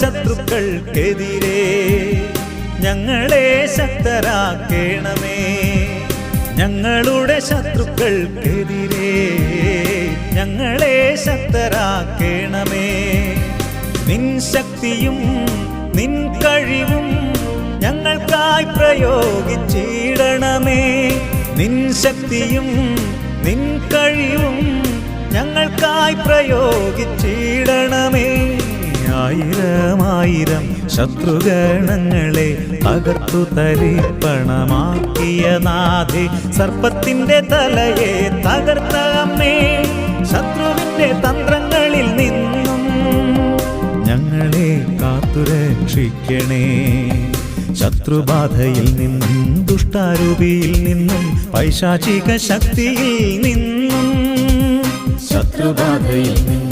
ശത്രുക്കൾക്കെതിരെ ഞങ്ങളെ ശക്തരാക്കേണമേ. ഞങ്ങളുടെ ശത്രുക്കൾക്കെതിരെ ഞങ്ങളെ ശക്തരാക്കേണമേ. നിൻ ശക്തിയും നിൻ കഴിവും ഞങ്ങൾക്കായി പ്രയോഗിച്ചിടണമേ. നിൻ ശക്തിയും നിൻ കഴിവും ഞങ്ങൾക്കായി പ്രയോഗിച്ചിടണമേ. ആയിരം ആയിരം ശത്രുഗണങ്ങളെ തകർത്തു തരിപ്പണമാക്കിയ നാഥേ സർപ്പത്തിന്റെ തലയെ തകർത്ത അമ്മേ ശത്രുവിന്റെ തന്ത്രങ്ങളിൽ നിന്നും ഞങ്ങളെ കാത്തുരക്ഷിക്കണേ ശത്രുബാധയിൽ നിന്നും ദുഷ്ടാരൂപിയിൽ നിന്നും പൈശാചിക ശക്തിയിൽ നിന്നും ശത്രുബാധയിൽ നിന്നും